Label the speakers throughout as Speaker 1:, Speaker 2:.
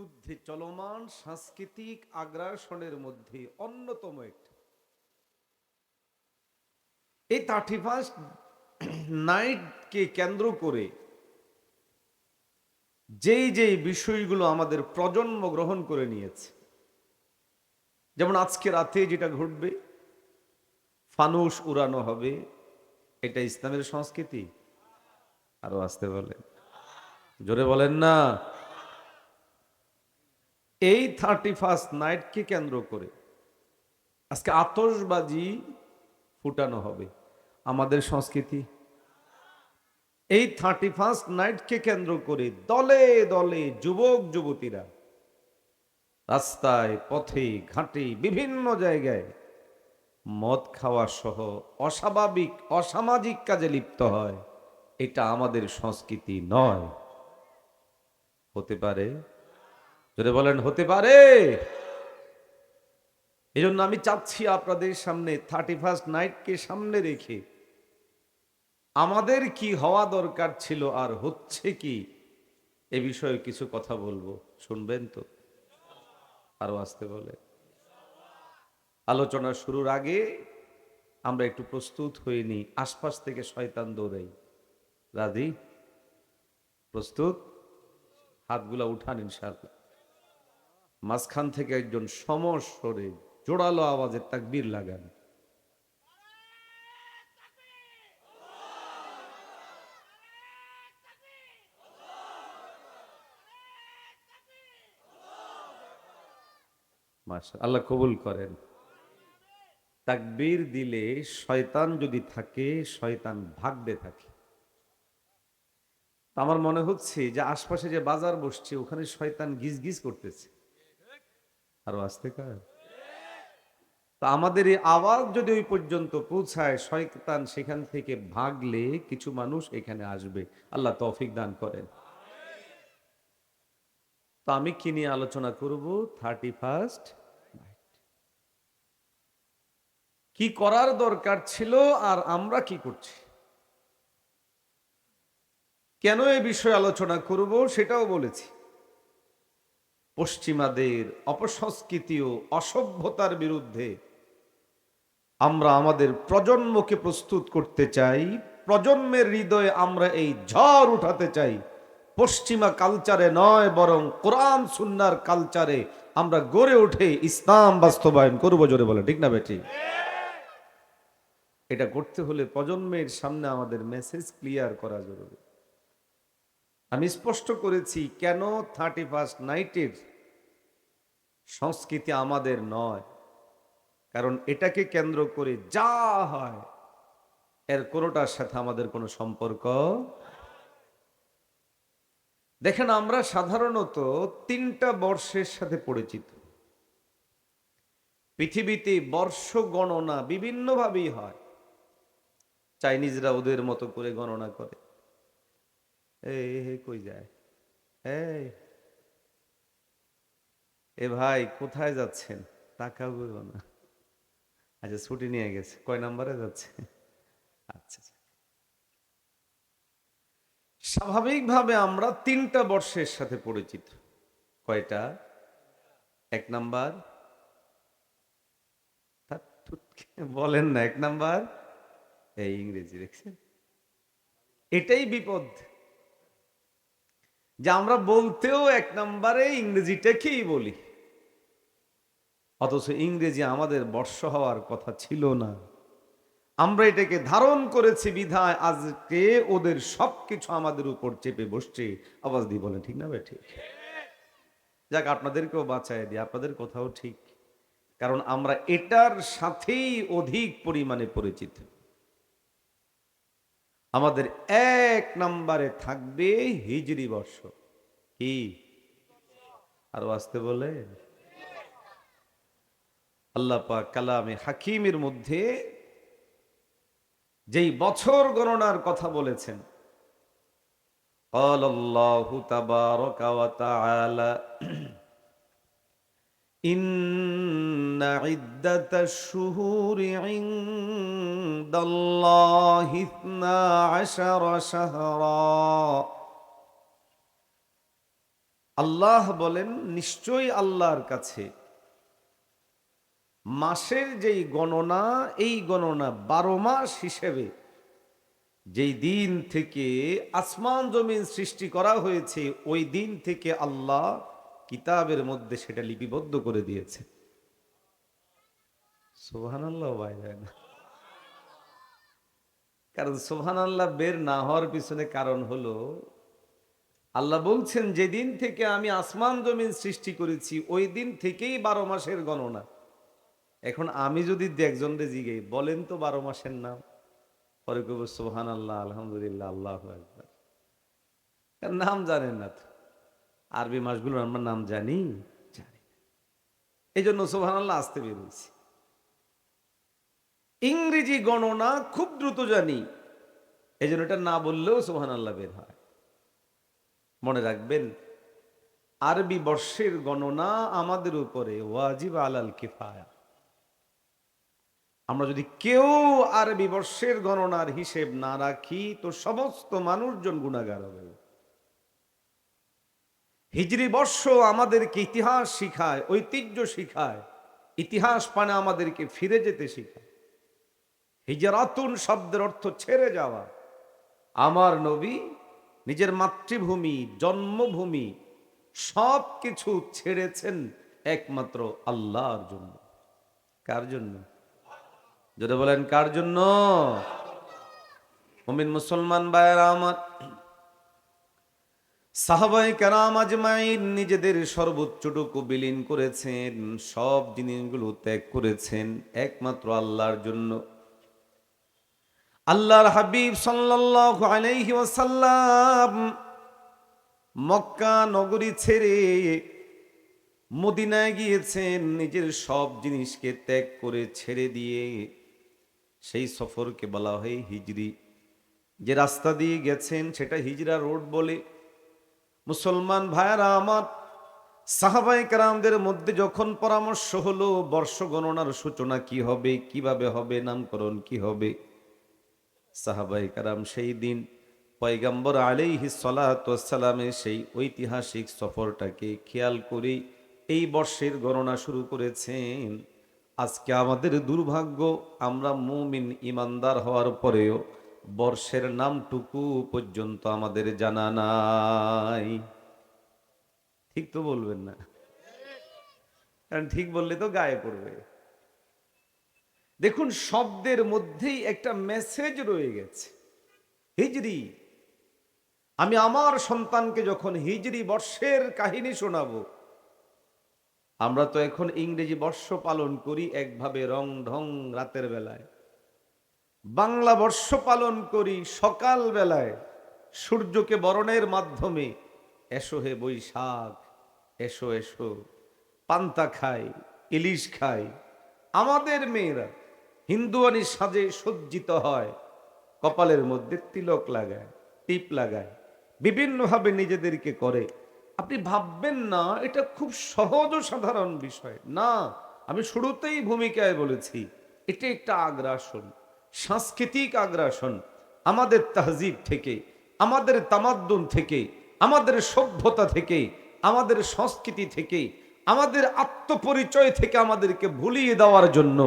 Speaker 1: বিরুদ্ধে চলমান সাংস্কৃতিক আগ্রাসনের মধ্যে অন্যতম একটি। এই থার্টি ফার্স্ট নাইটকে কেন্দ্র করে যেই যেই বিষয়গুলো আমাদের প্রজন্ম গ্রহণ করে নিয়েছে, যেমন আজকে রাতে যেটা ঘটবে ফানুস উড়ানো হবে, এটা ইসলামের সংস্কৃতি? আরও আসতে বলেন। জোরে বলেন না। এই থার্টি ফার্স্ট নাইটকে কেন্দ্র করে আজকে আতসবাজি ফুটানো হবে। আমাদের সংস্কৃতি। এই থার্টি ফার্স্ট নাইটকে কেন্দ্র করে দলে দলে যুবক, যুবতীরা রাস্তায়, পথে, ঘাটে, বিভিন্ন জায়গায় মদ খাওয়া সহ অস্বাভাবিক, অসামাজিক কাজে লিপ্ত হয়। এটা আমাদের সংস্কৃতি নয়। হতে পারে যদি বলেন, হতে পারে। এই জন্য আমি চাচ্ছি আপনাদের সামনে থার্টি ফার্স্ট নাইটকে সামনে রেখে আমাদের কি হওয়া দরকার ছিল আর হচ্ছে কি, এ বিষয়ে কিছু কথা বলব। শুনবেন তো? আরও আসতে বলে। আলোচনা শুরুর আগে আমরা একটু প্রস্তুত হয়ে আশপাশ থেকে শয়তান দৌড়াই। রাজি? প্রস্তুত? হাতগুলা উঠান ইনশাআল্লাহ। মাঝখান থেকে একজন সমস্বরে জোড়ালো আওয়াজের তাকবীর লাগান। আল্লাহ কবুল করেন। তাকবীর দিলে শয়তান যদি থাকে, শয়তান ভাগতে থাকে। আমার মনে হচ্ছে যে আশপাশে যে বাজার বসছে, ওখানে শয়তান গিজ গিজ করতেছে। আরও আসতে কার তা আমাদের এই আওয়াজ যদি ওই পর্যন্ত পৌঁছায়, শয়তান সেখান থেকে ভাগলে কিছু মানুষ এখানে আসবে। আল্লাহ তৌফিক দান করেন। তো আমি কি নিয়ে আলোচনা করব? থার্টি ফার্স্ট কি করার দরকার ছিল আর আমরা কি করছি? কেন এ বিষয়ে আলোচনা করব সেটাও বলেছি। পশ্চিমাদের অপসংস্কৃতি ও অসভ্যতার বিরুদ্ধে আমরা আমাদের প্রজন্মকে প্রস্তুত করতে চাই। প্রজন্মের হৃদয়ে আমরা এই ঝড় উঠাতে চাই। পশ্চিমা কালচারে নয়, বরং কোরআন, সুন্নার কালচারে আমরা গড়ে উঠে ইসলাম বাস্তবায়ন করব জোরে বলে ঠিক না বেটি এটা করতে হলে প্রজন্মের সামনে আমাদের মেসেজ ক্লিয়ার করা জরুরি। আমি স্পষ্ট করেছি, কেন থার্টি ফার্স্ট নাইটের সংস্কৃতি আমাদের নয়। কারণ এটাকে কেন্দ্র করে যা হয়, এর কোনোটার সাথে আমাদের কোনো সম্পর্ক দেখেন, আমরা সাধারণত তিনটা বর্ষের সাথে পরিচিত। পৃথিবীতে বর্ষ গণনা বিভিন্নভাবেই হয়। চাইনিজরা ওদের মতো করে গণনা করে। এই কই যায়? এ ভাই, কোথায় যাচ্ছেন? তাকাবো না। আচ্ছা ছুটি নিয়ে গেছে। কয় নাম্বারে যাচ্ছে? আচ্ছা আচ্ছা। স্বাভাবিকভাবে আমরা তিনটা বর্ষের সাথে পরিচিত। কয়টা? এক নাম্বার? বলেন না, এক নাম্বার? এই ইংরেজি দেখছেন? এটাই বিপদ। যে আমরা বলতেও এক নম্বরে ইংরেজিটাকেই বলি। অথচ ইংরেজি আমাদের বর্ষ হওয়ার কথা ছিল না। আমরা এটাকে ধারণ করেছি বিধায়, আজকে ওদের সবকিছু আমাদের উপর চেপে বসছে। আওয়াজ দিয়ে বলেন, ঠিক না ভাই, ঠিক? যাক, আপনাদেরকেও বাঁচায় দিই, আপনাদের কথাও ঠিক। কারণ আমরা এটার সাথেই অধিক পরিমাণে পরিচিত। আমাদের এক নম্বরে থাকবে হিজরি বর্ষ। কি? আরও আসতে বলে? আল্লাহ পাক কালামে হাকিমের মধ্যে যেই বছর গণনার কথা বলেছেন قال الله تبارك وتعالى إن عدة الشهور عند الله اثنا عشر شهرا আল্লাহ বলেন নিশ্চয়ই আল্লাহর কাছে মাসের যেই গণনা, এই গণনা বারো মাস হিসেবে যেই দিন থেকে আসমান জমিন সৃষ্টি করা হয়েছে, ওই দিন থেকে আল্লাহ কিতাবের মধ্যে সেটা লিপিবদ্ধ করে দিয়েছে। সোহান আল্লাহ বাইরে না কারণ সোহান আল্লাহ বের না হওয়ার পিছনে কারণ হলো, আল্লাহ বলছেন, যেদিন থেকে আমি আসমান জমিন সৃষ্টি করেছি, ওই দিন থেকেই বারো মাসের গণনা। এখন আমি যদি একজনকে জিগে বলেন তো বারো মাসের নাম। পরে কব সোহান আল্লাহ আলহামদুলিল্লাহ, আল্লাহ একবার নাম জানেন না তো। আরবি মাসগুলোর আমরা নাম জানি জানি এই জন্য সোহান আল্লাহ আসতে বেরিয়েছি ইংরেজি গণনা খুব দ্রুত জানি। এই জন্য এটা না বললেও সোহান আল্লাহ বের হয়। মনে রাখবেন, আরবি বর্ষের গণনা আমাদের উপরে ওয়াজিব আলাল কিফায়া। আমরা যদি কেউ আরবি বর্ষের গণনার হিসেব না রাখি, তো সমস্ত মানুষজন গুণাগার হবে। হিজরি বর্ষ আমাদেরকে ইতিহাস শিখায়, ঐতিহ্য শিখায়, ইতিহাস পানে আমাদেরকে ফিরে যেতে শিখায়। হিজরাতুন শব্দের অর্থ ছেড়ে যাওয়া। আমার নবী নিজের মাতৃভূমি, জন্মভূমি সব কিছু ছেড়েছেন একমাত্র আল্লাহর জন্য। কার জন্য? যদি বলেন, কার জন্য? মমিন মুসলমান ভাইয়েরা আমার। সাহাবাই কারাম আজমাইন নিজেদের সর্বোচ্চটুকু বিলীন করেছেন, সব জিনিসগুলো ত্যাগ করেছেন, একমাত্র আল্লাহর জন্য। আল্লাহর হাবিব সাল্লাল্লাহু মক্কা নগরী ছেড়ে মদিনায় গিয়েছেন, নিজের সব জিনিসকে ত্যাগ করে ছেড়ে দিয়ে সেই সফরকে বলা হয় হিজরি। যে রাস্তা দিয়ে গেছেন সেটা হিজরা রোড বলে। মুসলমান ভাইয়ারা আমার সাহাবাই কারামদের মধ্যে যখন পরামর্শ হলো বর্ষ গণনার সূচনা কি হবে, কীভাবে হবে, নামকরণ কি হবে? সাহাবাই কারাম সেই দিন পয়গাম্বর আলাইহি সালামের সেই ঐতিহাসিক সফরটাকে খেয়াল করে এই বর্ষের গণনা শুরু করেছেন। আজকে আমাদের দুর্ভাগ্য, আমরা মুমিন ইমানদার হওয়ার পরেও বর্ষের নামটুকু পর্যন্ত আমাদের জানা নাই। ঠিক তো বলবেন না? কারণ ঠিক বললে তো গায়ে পড়বে। দেখুন, শব্দের মধ্যেই একটা মেসেজ রয়ে গেছে। হিজরি। আমি আমার সন্তানকে যখন হিজরি বর্ষের কাহিনী শোনাবো আমরা তো এখন ইংরেজি বর্ষ পালন করি একভাবে রং ঢং রাতের বেলায়। বাংলা বর্ষ পালন করি সকাল বেলায়। সূর্যকে বরণের মাধ্যমে এসো হে বৈশাখ, এসো এসো, পান্তা খাই, ইলিশ খাই। আমাদের মেয়েরা হিন্দুয়ানি সাজে সজ্জিত হয়, কপালের মধ্যে তিলক লাগায়, টিপ লাগায়, বিভিন্নভাবে নিজেদেরকে করে। আপনি ভাববেন না, এটা খুব সহজ ও সাধারণ বিষয়। না, আমি শুরুতেই ভূমিকায় বলেছি, এটা একটা আগ্রাসন, সাংস্কৃতিক আগ্রাসন। আমাদের তাহজিব থেকে, আমাদের তামাদ্দুন থেকে, আমাদের সভ্যতা থেকে, আমাদের সংস্কৃতি থেকে, আমাদের আত্মপরিচয় থেকে আমাদেরকে ভুলিয়ে দেওয়ার জন্য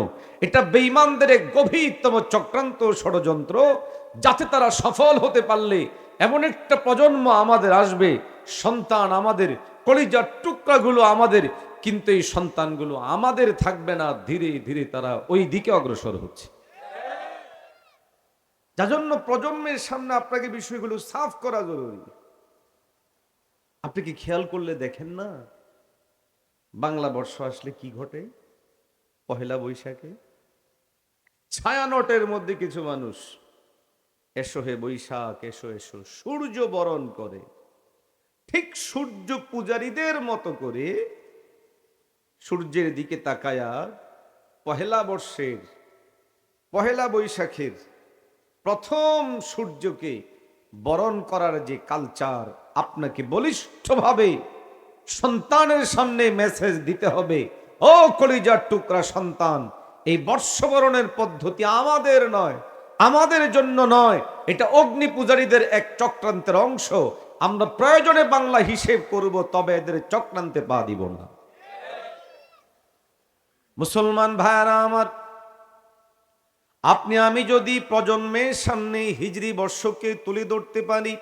Speaker 1: এটা বেইমানদের এক গভীরতম চক্রান্ত ষড়যন্ত্র, যাতে তারা সফল হতে পারলে এমন একটা প্রজন্ম আমাদের আসবে সন্তান আমাদের, কলিজার টুকরাগুলো আমাদের, কিন্তু এই সন্তানগুলো আমাদের থাকবে না। ধীরে ধীরে তারা ওই দিকে অগ্রসর হচ্ছে। যার জন্য প্রজন্মের সামনে আপনাকে বিষয়গুলো সাফ করা জরুরি। আপনি কি খেয়াল করলে দেখেন না? বাংলা বর্ষ আসলে কি ঘটে? পহেলা বৈশাখে? ছায়ানটের মধ্যে কিছু মানুষ, এসো হে বৈশাখ, এসো এসো, সূর্য বরণ করে। ঠিক সূর্য পূজারীদের মতো করে সূর্যের দিকে তাকায়া পহেলা বর্ষের, পহেলা বৈশাখের প্রথম সূর্যকে বরণ করার যে কালচার আপনাকে বলিষ্ঠভাবে সন্তানের সামনে মেসেজ দিতে হবে। ও কলিজার টুকরা সন্তান, এই বর্ষবরণের পদ্ধতি আমাদের নয়, আমাদের জন্য নয়। এটা অগ্নি পূজারীদের এক চক্রান্তের অংশ। আমরা প্রয়োজনে বাংলা হিসেব করব, তবে এদের চক্রান্তে পা দিব না। মুসলমান ভাইয়ারা আমার, আপনি আমি যদি প্রজন্মের সামনে হিজরি বর্ষকে তুলে ধরতে পারি,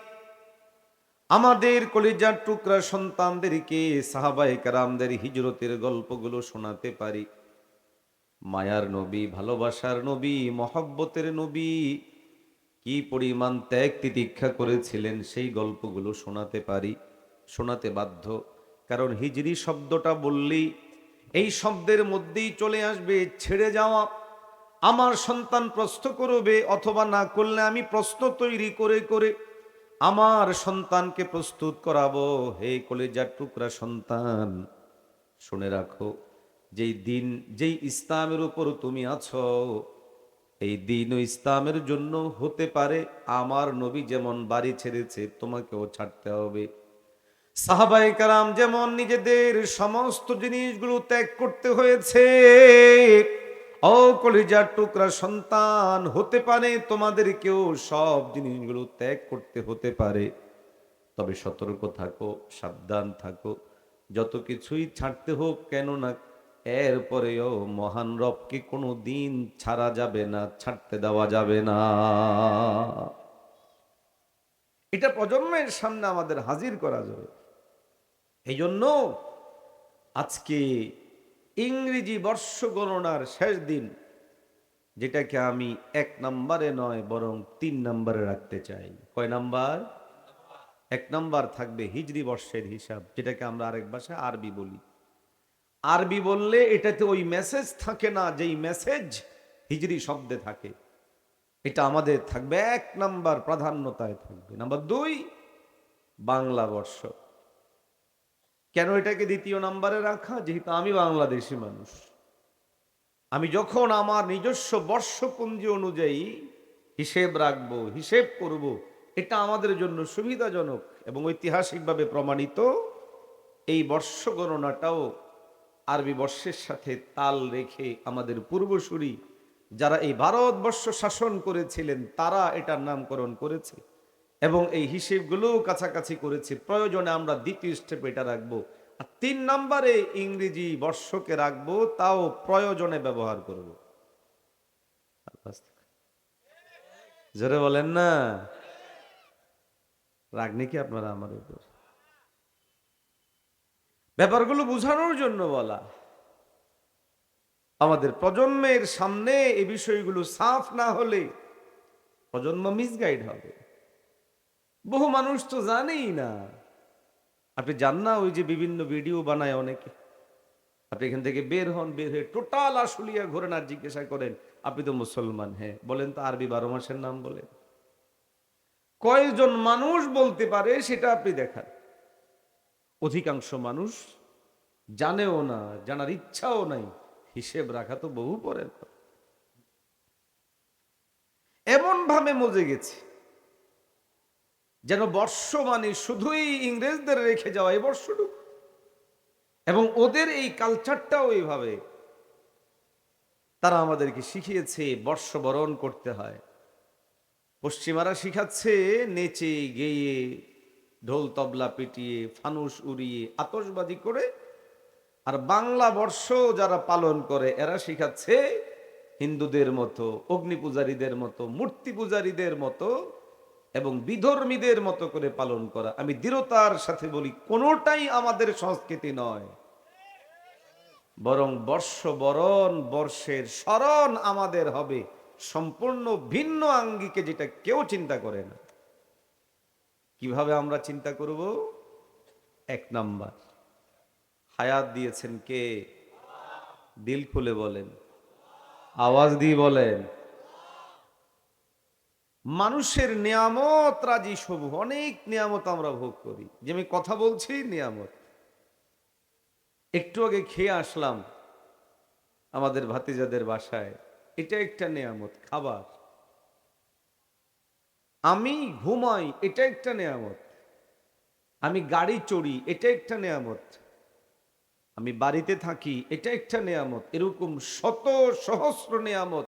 Speaker 1: আমাদের কলিজার টুকরা সন্তানদেরকে সাহাবাই কারামদের হিজরতের গল্পগুলো শোনাতে পারি। মায়ার নবী, ভালোবাসার নবী, মহব্বতের নবী কি পরিমাণ ত্যাগ তিতিক্ষা করেছিলেন সেই গল্পগুলো শোনাতে পারি, শোনাতে বাধ্য। কারণ হিজরি শব্দটা বললেই এই শব্দের মধ্যেই চলে আসবে, ছেড়ে যাওয়া। আমার সন্তান প্রশ্ন করবে অথবা না করলে আমি প্রশ্ন তৈরি করে করে আমার সন্তানকে প্রস্তুত করাবো। হে কলেজার টুকরা সন্তান, শুনে রাখো, যেই দিন, যেই ইসলামের উপর তুমি আছো এই দিন ইসলামের জন্য হতে পারে, আমার নবী যেমন বাড়ি ছেড়েছে, তোমাকেও ছাড়তে হবে। সাহাবাই কারাম যেমন নিজেদের সমস্ত জিনিসগুলো ত্যাগ করতে হয়েছে, ও কলিজার টুকরা সন্তান, হতে পারে তোমাদেরকেও সব জিনিসগুলো ত্যাগ করতে হতে পারে। তবে সতর্ক থাকো, সাবধান থাকো, যত কিছুই ছাড়তে হোক কেন না এরপরেও মহান রবকে কোনো দিন ছাড়া যাবে না, ছাড়তে দেওয়া যাবে না। এটা প্রজন্মের সামনে আমাদের হাজির করা যাবে। এই জন্য আজকে ইংরেজি বর্ষ গণনার শেষ দিন, যেটাকে আমি এক নম্বরে নয়, বরং তিন নম্বরে রাখতে চাই। কয় নাম্বার? এক নাম্বার থাকবে হিজরি বর্ষের হিসাব, যেটাকে আমরা আরেক ভাষায় আরবি বলি। আরবি বললে এটাতে ওই মেসেজ থাকে না, যেই মেসেজ হিজরি শব্দে থাকে। এটা আমাদের থাকবে এক নাম্বার প্রাধান্যতায় থাকবে। নাম্বার দুই, বাংলা বর্ষ। কেন এটাকে দ্বিতীয় নাম্বারে রাখা? যেহেতু আমি বাংলাদেশি মানুষ। আমি যখন আমার নিজস্ব বর্ষপুঞ্জি অনুযায়ী হিসেব রাখব, হিসেব করব, এটা আমাদের জন্য সুবিধাজনক এবং ঐতিহাসিকভাবে প্রমাণিত। এই বর্ষ গণনাটাও আরবি বর্ষের সাথে তাল রেখে আমাদের পূর্বসূরি যারা এই ভারতবর্ষ শাসন করেছিলেন, তারা এটার নামকরণ করেছে এবং এই হিসেবগুলো কাছাকাছি করেছে। প্রয়োজনে আমরা দ্বিতীয় স্টেপ এটা রাখব। আর তিন নম্বরে ইংরেজি বর্ষকে রাখব, তাও প্রয়োজনে ব্যবহার করব। জোরে বলেন না। রাগনি কি আপনারা আমার উপর? ব্যাপারগুলো বোঝানোর জন্য বলা। আমাদের প্রজন্মের সামনে এই বিষয়গুলো সাফ না হলে প্রজন্ম মিসগাইড হবে। বহু মানুষ তো জানেই না। আপনি জান না ওই যে বিভিন্ন ভিডিও বানায় অনেকে। আপনি এখান থেকে বের হন, বের হয়ে টোটাল আশুলিয়া ঘোরেন আর জিজ্ঞাসা করেন, আপনি তো মুসলমান? হ্যাঁ বলেন তো আরবি বারো মাসের নাম বলেন। কয়জন মানুষ বলতে পারে সেটা আপনি দেখান। অধিকাংশ মানুষ জানেও না, জানার ইচ্ছাও নাই, হিসেব রাখা তো বহু এমন ভাবে মজে গেছে যেন বর্ষ মানে শুধুই ইংরেজদের রেখে যাওয়া এই বর্ষটুকু। এবং ওদের এই কালচারটাও এইভাবে। তারা আমাদেরকে শিখিয়েছে, বর্ষবরণ করতে হয়। পশ্চিমারা শিখাচ্ছে, নেচে, গেয়ে ঢোল তবলা পিটিয়ে, ফানুস উড়িয়ে আতসবাজি করে। আর বাংলা বর্ষ যারা পালন করে, এরা শিখাচ্ছে হিন্দুদের মতো, অগ্নি পূজারীদের মতো, মূর্তি পূজারীদের মতো এবং বিধর্মীদের মতো করে পালন করা। আমি দৃঢ়তার সাথে বলি, কোনোটাই আমাদের সংস্কৃতি নয়। বরং বর্ষ বরণ বর্ষের স্মরণ আমাদের হবে। সম্পূর্ণ ভিন্ন আঙ্গিকে যেটা কেউ চিন্তা করে না। কীভাবে আমরা চিন্তা করব? এক নাম্বার। হায়াত দিয়েছেন কে? দিল খুলে বলেন। আওয়াজ দিয়ে বলেন। মানুষের নিয়ামত রাজি সবু অনেক নিয়ামত আমরা ভোগ করি। যে আমি কথা বলছি, নিয়ামত। একটু আগে খেয়ে আসলাম আমাদের ভাতিজাদের বাসায়। এটা একটা নিয়ামত, খাবার। আমি ঘুমাই, এটা একটা নেয়ামত। আমি গাড়ি চড়ি, এটা একটা নেয়ামত। আমি বাড়িতে থাকি, এটা একটা নেয়ামত। এরকম শত সহস্র নিয়ামত।